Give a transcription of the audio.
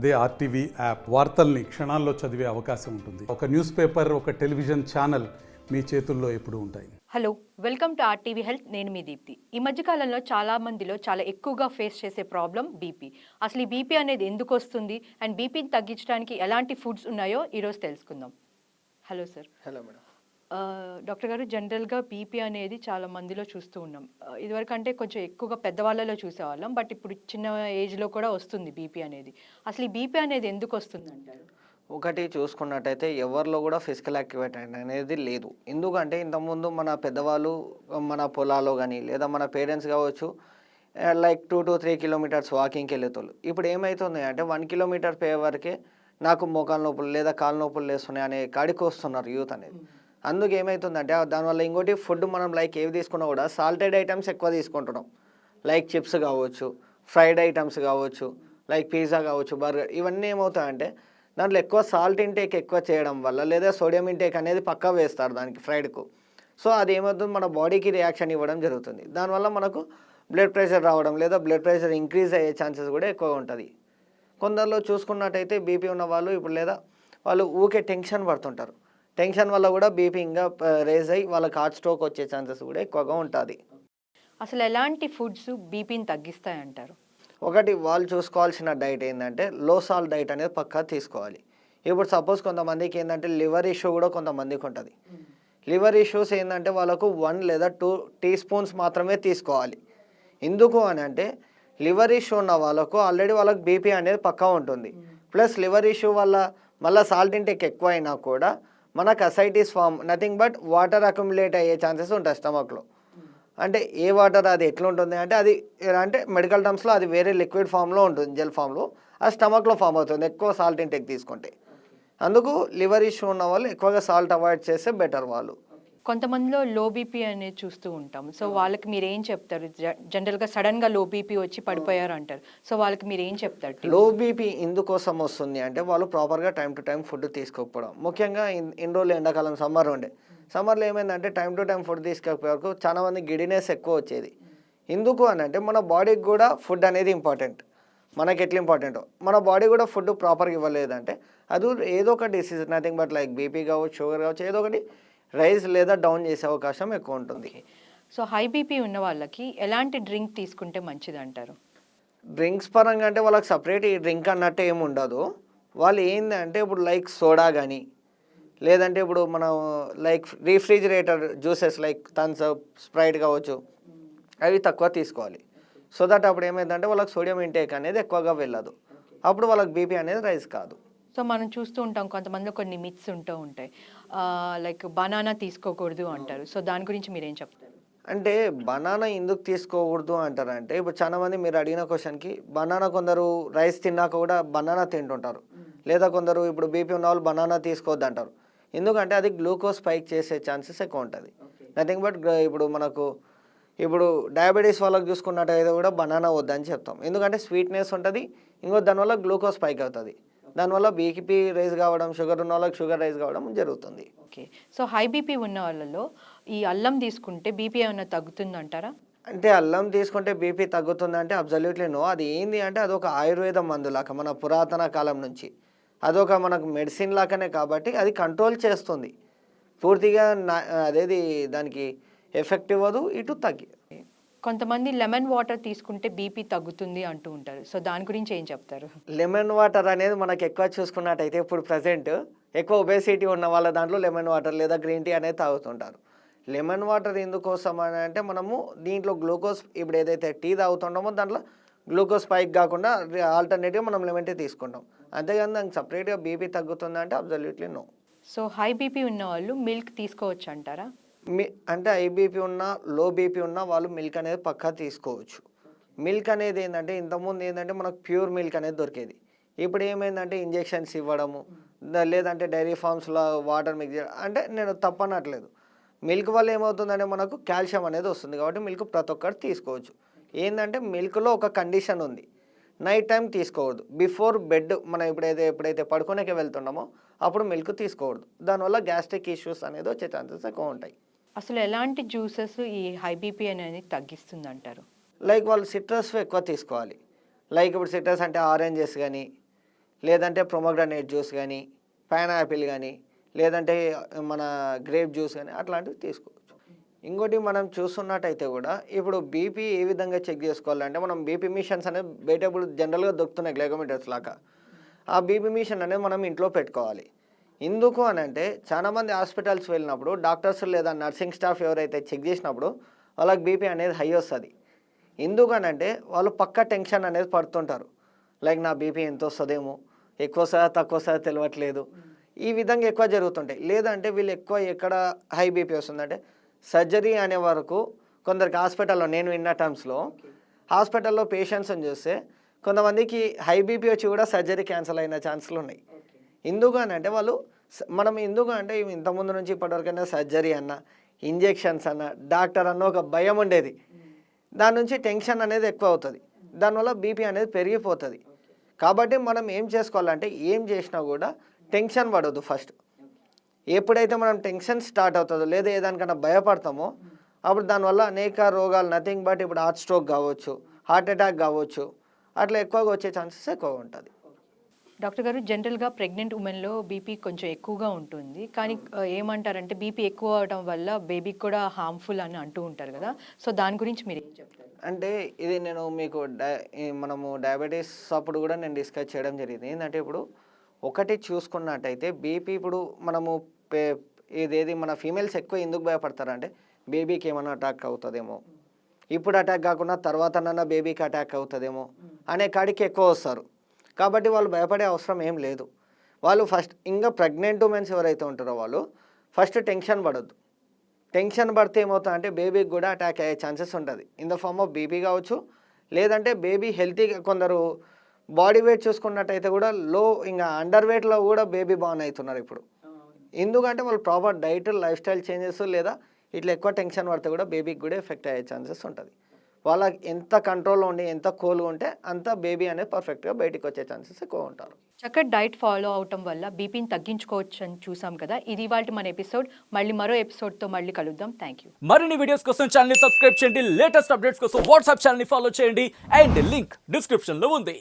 అదే RTV app వార్తల్ని క్షణాల్లో చదివే అవకాశం ఉంటుంది. ఒక న్యూస్ పేపర్ ఒక టెలివిజన్ ఛానల్ మీ చేతుల్లో ఎప్పుడూ ఉంటాయి. Hello welcome to RTV health. నేను మీ దీప్తి. ఈ మధ్యకాలంలో చాలా మందిలో చాలా ఎక్కువగా ఫేస్ చేసే ప్రాబ్లం బీపీ. అసలు ఈ బీపీ అనేది ఎందుకు వస్తుంది? అండ్ బీపీని తగ్గించడానికి ఎలాంటి ఫుడ్స్ ఉన్నాయో ఈరోజు తెలుసుకుందాం. Hello sir. Hello madam. Doctor గారు జనరల్గా బీపీ అనేది చాలా మందిలో చూస్తూ ఉన్నాం. ఇదివరకు అంటే కొంచెం ఎక్కువగా పెద్దవాళ్ళలో చూసేవాళ్ళం. బట్ ఇప్పుడు చిన్న ఏజ్లో కూడా వస్తుంది బీపీ అనేది. అసలు ఈ బీపీ అనేది ఎందుకు వస్తుంది అంటారు? ఒకటి చూసుకున్నట్టయితే ఎవరిలో కూడా ఫిజికల్ యాక్టివిటీ అనేది లేదు. ఎందుకంటే ఇంతకుముందు మన పెద్దవాళ్ళు మన పొలాల్లో కానీ లేదా మన పేరెంట్స్ కావచ్చు like two to three kilometres వాకింగ్కి వెళ్ళేతోళ్ళు ఇప్పుడు ఏమవుతుంది అంటే వన్ కిలోమీటర్ పే వరకే నాకు మోకాలు నొప్పులు లేదా కాలు నొప్పులు లేస్తున్నాయి అనే కాడికి వస్తున్నారు యూత్ అనేది. అందుకు ఏమవుతుందంటే దానివల్ల ఇంకోటి ఫుడ్ మనం లైక్ ఏవి తీసుకున్నా కూడా సాల్టెడ్ ఐటమ్స్ ఎక్కువ తీసుకుంటున్నాం. లైక్ చిప్స్ కావచ్చు ఫ్రైడ్ ఐటమ్స్ కావచ్చు లైక్ పిజ్జా కావచ్చు బర్గర్ ఇవన్నీ ఏమవుతాయంటే దాంట్లో ఎక్కువ సాల్ట్ ఇంటేక్ ఎక్కువ చేయడం వల్ల లేదా సోడియం ఇంటేక్ అనేది పక్కా వేస్తారు దానికి ఫ్రైడ్కు. సో అది ఏమవుతుంది? మన బాడీకి రియాక్షన్ ఇవ్వడం జరుగుతుంది. దానివల్ల మనకు బ్లడ్ ప్రెషర్ రావడం లేదా బ్లడ్ ప్రెషర్ ఇంక్రీజ్ అయ్యే ఛాన్సెస్ కూడా ఎక్కువ ఉంటుంది. కొందరిలో చూసుకున్నట్టయితే బీపీ ఉన్న వాళ్ళు ఇప్పుడు లేదా వాళ్ళు ఊకే టెన్షన్ పడుతుంటారు. టెన్షన్ వల్ల కూడా బీపీ ఇంకా రేజ్ అయ్యి వాళ్ళకి హార్ట్ స్ట్రోక్ వచ్చే ఛాన్సెస్ కూడా ఎక్కువగా ఉంటుంది. అసలు ఎలాంటి ఫుడ్స్ బీపీని తగ్గిస్తాయి అంటారు ఒకటి వాళ్ళు చూసుకోవాల్సిన డైట్ ఏంటంటే లో సాల్ట్ డైట్ అనేది పక్కా తీసుకోవాలి. ఇప్పుడు సపోజ్ కొంతమందికి ఏంటంటే లివర్ ఇష్యూ కూడా కొంతమందికి ఉంటుంది. లివర్ ఇష్యూస్ ఏంటంటే వాళ్ళకు వన్ లేదా టూ టీ స్పూన్స్ మాత్రమే తీసుకోవాలి. ఎందుకు అని అంటే లివర్ ఇష్యూ ఉన్న వాళ్ళకు ఆల్రెడీ వాళ్ళకి బీపీ అనేది పక్కా ఉంటుంది. ప్లస్ లివర్ ఇష్యూ వల్ల మళ్ళీ సాల్ట్ ఇంటేక్ ఎక్కువ అయినా కూడా మనకు ascites form nothing but water accumulate అయ్యే ఛాన్సెస్ ఉంటాయి స్టమక్లో అంటే ఏ వాటర్ అది ఎట్లా ఉంటుంది అంటే అది ఎలా అంటే మెడికల్ టర్మ్స్లో అది వేరే లిక్విడ్ ఫామ్లో ఉంటుంది జెల్ ఫామ్లో అది స్టమక్లో ఫామ్ అవుతుంది ఎక్కువ సాల్ట్ ఇంటేక్ తీసుకుంటే. అందుకు లివర్ ఇష్యూ ఉన్న వాళ్ళు ఎక్కువగా సాల్ట్ అవాయిడ్ చేస్తే బెటర్ వాళ్ళు. కొంతమందిలో లో బీపీ అనేది చూస్తూ ఉంటాం. సో వాళ్ళకి మీరు ఏం చెప్తారు జనరల్గా సడన్గా లో బీపీ వచ్చి పడిపోయారు అంటారు. సో వాళ్ళకి మీరు ఏం చెప్తారు లో బీపీ ఎందుకోసం వస్తుంది అంటే వాళ్ళు ప్రాపర్గా టైం టు టైం ఫుడ్ తీసుకోకపోవడం. ముఖ్యంగా ఇన్ ఇన్ని రోజులు ఎండాకాలం సమ్మర్ ఉండే. సమ్మర్లో ఏమైందంటే టైం టు టైం ఫుడ్ తీసుకోకపోయే వరకు చాలా మంది గిడినెస్ ఎక్కువ వచ్చేది. ఎందుకు అని అంటే మన బాడీకి కూడా ఫుడ్ అనేది ఇంపార్టెంట్. మనకి ఎట్లా ఇంపార్టెంట్. మన బాడీ కూడా ఫుడ్ ప్రాపర్గా ఇవ్వలేదంటే అది ఏదో ఒక disease nothing but like BP కావచ్చు షుగర్ కావచ్చు ఏదో ఒకటి రైజ్ లేదా డౌన్ చేసే అవకాశం ఎక్కువ ఉంటుంది. సో హై బీపీ ఉన్న వాళ్ళకి ఎలాంటి డ్రింక్ తీసుకుంటే మంచిది అంటారు? డ్రింక్స్ పరంగా అంటే వాళ్ళకి సపరేట్ ఈ డ్రింక్ అన్నట్టు ఏమి ఉండదు. వాళ్ళు ఏంటంటే ఇప్పుడు లైక్ సోడా కానీ లేదంటే ఇప్పుడు మనం like refrigerator juices like up Sprite కావచ్చు అవి తక్కువ తీసుకోవాలి. సో దట్ అప్పుడు ఏమైందంటే వాళ్ళకి సోడియం ఇంటేక్ అనేది ఎక్కువగా వెళ్ళదు. అప్పుడు వాళ్ళకి బీపీ అనేది రైజ్ కాదు. సో మనం చూస్తూ ఉంటాం కొంతమందిలో కొన్ని మిత్స్ ఉంటూ ఉంటాయి. లైక్ బనానా తీసుకోకూడదు అంటారు. సో దాని గురించి మీరు ఏం చెప్తారు? అంటే బనానా ఎందుకు తీసుకోకూడదు అంటారంటే ఇప్పుడు చాలా మంది మీరు అడిగిన క్వశ్చన్కి బనానా కొందరు రైస్ తిన్నాక కూడా బనానా తింటుంటారు. లేదా కొందరు ఇప్పుడు బీపీ ఉన్న వాళ్ళు బనానా తీసుకోవద్దు అంటారు. ఎందుకంటే అది గ్లూకోజ్ స్పైక్ చేసే ఛాన్సెస్ ఎక్కువ ఉంటుంది. నథింగ్ బట్ ఇప్పుడు మనకు ఇప్పుడు డయాబెటీస్ వాళ్ళకి చూసుకున్నట్టయితే కూడా బనానా వద్దని చెప్తాం. ఎందుకంటే స్వీట్నెస్ ఉంటుంది ఇంకో దానివల్ల గ్లూకోజ్ స్పైక్ అవుతుంది. దానివల్ల బీపీ రైజ్ కావడం షుగర్ ఉన్న వాళ్ళకి షుగర్ రైజ్ కావడం జరుగుతుంది. ఓకే. సో హై బీపీ ఉన్న వాళ్ళలో ఈ అల్లం తీసుకుంటే బీపీ ఏమైనా తగ్గుతుంది అంటారా అంటే అల్లం తీసుకుంటే బీపీ తగ్గుతుందంటే అబ్జల్యూట్లీ నో. అది ఏంది అంటే అదొక ఆయుర్వేద మందు లాగా మన పురాతన కాలం నుంచి. అదొక మనకు మెడిసిన్ లాగానే కాబట్టి అది కంట్రోల్ చేస్తుంది. పూర్తిగా నా అదేది దానికి ఎఫెక్ట్ ఇవ్వదు ఇటు తగ్గి కొంతమంది లెమన్ వాటర్ తీసుకుంటే బీపీ తగ్గుతుంది అంటూ ఉంటారు. సో దాని గురించి ఏం చెప్తారు? లెమన్ వాటర్ అనేది మనకు ఎక్కువ చూసుకున్నట్టయితే ఇప్పుడు ప్రజెంట్ ఎక్కువ ఒబేసిటీ ఉన్న వాళ్ళ దాంట్లో లెమన్ వాటర్ లేదా గ్రీన్ టీ అనేది తాగుతుంటారు. లెమన్ వాటర్ ఎందుకోసం అని అంటే మనము దీంట్లో గ్లూకోజ్ ఇప్పుడు ఏదైతే టీ తాగుతుంటామో దాంట్లో గ్లూకోజ్ స్పైక్ కాకుండా ఆల్టర్నేటివ్ మనం లెమన్ టీ తీసుకుంటాం. అంతేగాని దానికి సపరేట్గా బీపీ తగ్గుతుందా అంటే absolutely no so high BP ఉన్న వాళ్ళు మిల్క్ తీసుకోవచ్చు అంటారా? మీ అంటే ఐబీపీ ఉన్న లో బీపీ ఉన్న వాళ్ళు మిల్క్ అనేది పక్కా తీసుకోవచ్చు. మిల్క్ అనేది ఏంటంటే ఇంతకుముందు ఏంటంటే మనకు ప్యూర్ మిల్క్ అనేది దొరికేది. ఇప్పుడు ఏమైందంటే ఇంజెక్షన్స్ ఇవ్వడము లేదంటే డైరీ ఫార్మ్స్లో వాటర్ మిక్స్ చేయడం అంటే నేను తప్పనట్లేదు. మిల్క్ వల్ల ఏమవుతుందంటే మనకు కాల్షియం అనేది వస్తుంది కాబట్టి మిల్క్ ప్రతి ఒక్కరు తీసుకోవచ్చు. ఏంటంటే మిల్క్లో ఒక కండిషన్ ఉంది. నైట్ టైం తీసుకోకూడదు బిఫోర్ బెడ్ మనం ఎప్పుడైతే ఎప్పుడైతే పడుకోనేకే వెళ్తున్నామో అప్పుడు మిల్క్ తీసుకోకూడదు దానివల్ల గ్యాస్ట్రిక్ ఇష్యూస్ అనేది వచ్చే ఛాన్సెస్ ఎక్కువ ఉంటాయి. అసలు ఎలాంటి జ్యూసెస్ ఈ హై బీపీ అనేది తగ్గిస్తుంది అంటారు లైక్ వాళ్ళు సిట్రస్ ఎక్కువ తీసుకోవాలి. లైక్ ఇప్పుడు సిట్రస్ అంటే ఆరెంజెస్ కానీ లేదంటే ప్రొమోగ్రానేట్ జ్యూస్ కానీ పైనాపిల్ కానీ లేదంటే మన గ్రేప్ జ్యూస్ కానీ అట్లాంటివి తీసుకోవచ్చు. ఇంకోటి మనం చూస్తున్నట్టయితే కూడా ఇప్పుడు బీపీ ఏ విధంగా చెక్ చేసుకోవాలంటే మనం బీపీ మిషన్స్ అనేది బయట ఇప్పుడు జనరల్గా దొరుకుతున్నాయి గ్లైకోమీటర్స్ లాగా. ఆ బీపీ మిషన్ అనేది మనం ఇంట్లో పెట్టుకోవాలి. ఎందుకు అని అంటే చాలామంది హాస్పిటల్స్ వెళ్ళినప్పుడు డాక్టర్స్ లేదా నర్సింగ్ స్టాఫ్ ఎవరైతే చెక్ చేసినప్పుడు వాళ్ళకి బీపీ అనేది హై వస్తుంది. ఎందుకనంటే వాళ్ళు పక్క టెన్షన్ అనేది పడుతుంటారు. లైక్ నా బీపీ ఎంత వస్తుందేమో ఎక్కువ సార్ తక్కువ సార్ తెలియట్లేదు ఈ విధంగా ఎక్కువ జరుగుతుంటాయి. లేదంటే వీళ్ళు ఎక్కువ ఎక్కడ హై బీపీ వస్తుందంటే సర్జరీ అనే వరకు కొందరికి హాస్పిటల్లో నేను విన్న టర్మ్స్లో హాస్పిటల్లో పేషెంట్స్ని చూస్తే కొంతమందికి హై బీపీ వచ్చి కూడా సర్జరీ క్యాన్సిల్ అయిన ఛాన్సులు ఉన్నాయి. ఎందుకు అని అంటే వాళ్ళు మనం ఎందుకు అంటే ఇంతకుముందు నుంచి ఇప్పటివరకైనా సర్జరీ అన్న ఇంజెక్షన్స్ అన్న డాక్టర్ అన్న ఒక భయం ఉండేది. దాని నుంచి టెన్షన్ అనేది ఎక్కువ అవుతుంది. దానివల్ల బీపీ అనేది పెరిగిపోతుంది. కాబట్టి మనం ఏం చేసుకోవాలంటే ఏం చేసినా కూడా టెన్షన్ పడవద్దు ఫస్ట్. ఎప్పుడైతే మనం టెన్షన్ స్టార్ట్ అవుతుందో లేదా ఏదానికన్నా భయపడతామో అప్పుడు దానివల్ల అనేక రోగాలు నథింగ్ బట్ ఇప్పుడు హార్ట్ స్ట్రోక్ కావచ్చు హార్ట్ అటాక్ కావచ్చు అట్లా ఎక్కువగా వచ్చే ఛాన్సెస్ ఎక్కువగా ఉంటుంది. డాక్టర్ గారు జనరల్గా ప్రెగ్నెంట్ ఉమెన్లో బీపీ కొంచెం ఎక్కువగా ఉంటుంది. కానీ ఏమంటారంటే బీపీ ఎక్కువ అవడం వల్ల బేబీకి కూడా హార్మ్ఫుల్ అని అంటూ ఉంటారు కదా. సో దాని గురించి మీరు ఏం చెప్తారు? అంటే ఇది నేను మీకు మనము డయాబెటీస్ అప్పుడు కూడా నేను డిస్కస్ చేయడం జరిగింది. ఏంటంటే ఇప్పుడు ఒకటి చూసుకున్నట్టయితే బీపీ ఇప్పుడు మనము ఇదేది మన ఫీమేల్స్ ఎక్కువ ఎందుకు భయపడతారంటే బేబీకి ఏమైనా అటాక్ అవుతుందేమో. ఇప్పుడు అటాక్ కాకుండా తర్వాత నన్న బేబీకి అటాక్ అవుతుందేమో అనే కాడికి ఎక్కువ వస్తారు. కాబట్టి వాళ్ళు భయపడే అవసరం ఏం లేదు. వాళ్ళు ఫస్ట్ ఇంకా ప్రెగ్నెంట్ ఉమెన్స్ ఎవరైతే ఉంటారో వాళ్ళు ఫస్ట్ టెన్షన్ పడొద్దు. టెన్షన్ పడితే ఏమవుతుంది అంటే బేబీకి కూడా అటాక్ అయ్యే ఛాన్సెస్ ఉంటుంది. In the form of BP కావచ్చు లేదంటే బేబీ హెల్తీగా కొందరు బాడీ వెయిట్ చూసుకున్నట్టయితే కూడా లో ఇంకా అండర్ వెయిట్లో కూడా బేబీ బాన్ అవుతున్నారు ఇప్పుడు. ఎందుకంటే వాళ్ళు proper diet lifestyle changes లేదా ఇట్లా ఎక్కువ టెన్షన్ పడితే కూడా బేబీకి కూడా ఎఫెక్ట్ అయ్యే ఛాన్సెస్ ఉంటుంది. వాళ్ళకి ఎంత కంట్రోల్లో ఉండి ఎంత కూల్గా ఉంటే అంత బేబీ అనేది పర్ఫెక్ట్గా బయటికి వచ్చే ఛాన్సెస్ ఎక్కువ ఉంటారు. చక్కటి డైట్ ఫాలో అవటం వల్ల బీపీని తగ్గించుకోవచ్చు అని చూసాం కదా. ఇది ఇవాళ మన ఎపిసోడ్ మళ్ళీ మరో ఎపిసోడ్తో మళ్ళీ కలుద్దాం. థ్యాంక్ యూ మరిన్ని వీడియోస్ కోసం ఛానల్ని సబ్స్క్రైబ్ చేయండి. లేటెస్ట్ అప్డేట్స్ కోసం వాట్సాప్ ఛానల్ని ఫాలో చేయండి. అండ్ లింక్ డిస్క్రిప్షన్లో ఉంది.